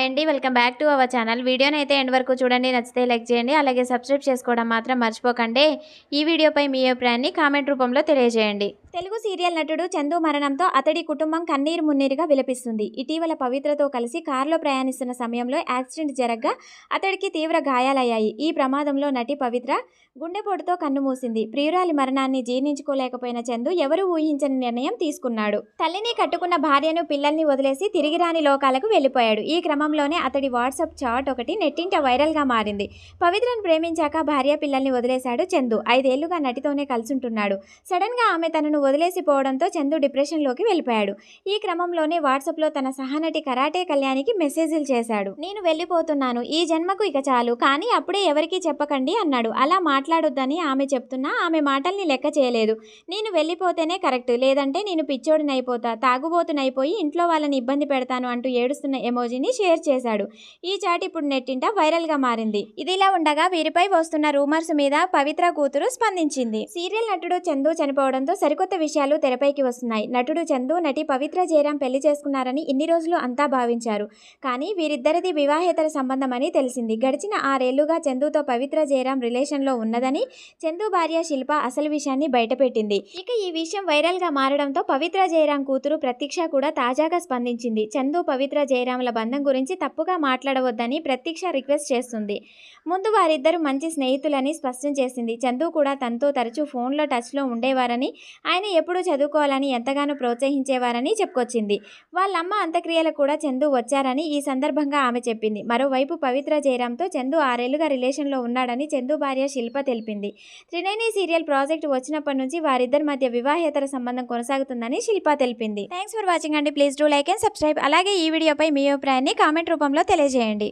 Hi అండి welcome back to our channel. వీడియోని అయితే ఎండ్ వరకు చూడండి నచ్చితే లైక్ చేయండి అలాగే సబ్స్క్రైబ్ చేసుకోవడం మాత్రం మర్చిపోకండి. ఈ వీడియోపై మీ అభిప్రాయాన్ని కామెంట్ రూపంలో తెలియజేయండి. తెలుగు సీరియల్ నటుడు చందు మరణంతో అతడి కుటుంబం కన్నీరు మున్నీరుగా విలపిస్తుంది. ఇటీవల పవిత్రతో కలిసి కారులో ప్రయాణిస్తున్న సమయంలో యాక్సిడెంట్ జరగ్గా అతడికి తీవ్ర గాయాలయ్యాయి. ఈ ప్రమాదంలో నటి పవిత్ర గుండెపోటుతో కన్నుమూసింది ప్రియురాలి మరణాన్ని జీర్ణించుకోలేకపోయిన చందు ఎవరు ఊహించని నిర్ణయం తీసుకున్నాడు. తల్లిని కట్టుకున్న భార్యను పిల్లల్ని వదిలేసి తిరిగి రాని లోకాలకు వెళ్ళిపోయాడు. ఈ క్రమంలోనే అతడి వాట్సాప్ చాట్ ఒకటి నెట్టింట వైరల్గా మారింది. పవిత్రను ప్రేమించాక భార్య పిల్లల్ని వదిలేశాడు చందు. ఐదేళ్ళుగా నటితోనే కలుసుంటున్నాడు. సడన్గా ఆమె తనను వదిలేసి పోవడంతో చందు డిప్రెషన్లోకి వెళ్ళిపోయాడు. ఈ క్రమంలోనే వాట్సాప్లో తన సహనటి కరాటే కళ్యాణికి మెసేజ్లు చేశాడు. నేను వెళ్ళిపోతున్నాను. ఈ జన్మకు ఇక చాలు. కానీ అప్పుడే ఎవరికీ చెప్పకండి అన్నాడు. అలా మాట్లాడొద్దని ఆమె చెప్తున్నా ఆమె మాటల్ని లెక్క చేయలేదు. నేను వెళ్ళిపోతేనే కరెక్ట్. లేదంటే నేను పిచ్చోడినైపోతా. తాగుబోతునైపోయి ఇంట్లో వాళ్ళని ఇబ్బంది పెడతాను అంటూ ఏడుస్తున్న ఎమోజీని షేర్ చేశాడు. ఈ చాట్ ఇప్పుడు నెట్టింట వైరల్గా మారింది. ఇదిలా ఉండగా వీరిపై వస్తున్న రూమర్స్ మీద పవిత్ర కూతురు స్పందించింది. సీరియల్ నటుడు చందు చనిపోవడంతో సరికొత్త కొత్త విషయాలు తెరపైకి వస్తున్నాయి. నటుడు చందు నటి పవిత్ర జయరాం పెళ్ళి చేసుకున్నారని ఇన్ని రోజులు అంతా భావించారు. కానీ వీరిద్దరిది వివాహేతర సంబంధమని తెలిసింది. గడిచిన ఆరేళ్ళుగా చందుతో పవిత్ర జయరాం రిలేషన్లో ఉన్నదని చందు భార్య శిల్ప అసలు విషయాన్ని బయటపెట్టింది. ఇక ఈ విషయం వైరల్గా మారడంతో పవిత్ర జయరాం కూతురు ప్రతీక్ష కూడా తాజాగా స్పందించింది. చందు పవిత్ర జయరాంల బంధం గురించి తప్పుగా మాట్లాడవద్దని ప్రతీక్ష రిక్వెస్ట్ చేస్తుంది. ముందు వారిద్దరూ మంచి స్నేహితులని స్పష్టం చేసింది. చందు కూడా తనతో తరచూ ఫోన్లో టచ్లో ఉండేవారని ఆయన ఎప్పుడూ చదువుకోవాలని ఎంతగానో ప్రోత్సహించేవారని చెప్పుకొచ్చింది. వాళ్ళమ్మ అంత్యక్రియలకు కూడా చందు వచ్చారని ఈ సందర్భంగా ఆమె చెప్పింది. మరోవైపు పవిత్ర జయరాంతో చందు ఆరేళ్ళుగా రిలేషన్లో ఉన్నాడని చందు భార్య శిల్ప తెలిపింది. త్రినేని సీరియల్ ప్రాజెక్ట్ వచ్చినప్పటి నుంచి వారిద్దరి మధ్య వివాహేతర సంబంధం కొనసాగుతుందని శిల్ప తెలిపింది. థ్యాంక్స్ ఫర్ వాచింగ్ అండి. Please do like and subscribe. అలాగే ఈ వీడియోపై మీ అభిప్రాయాన్ని కామెంట్ రూపంలో తెలియజేయండి.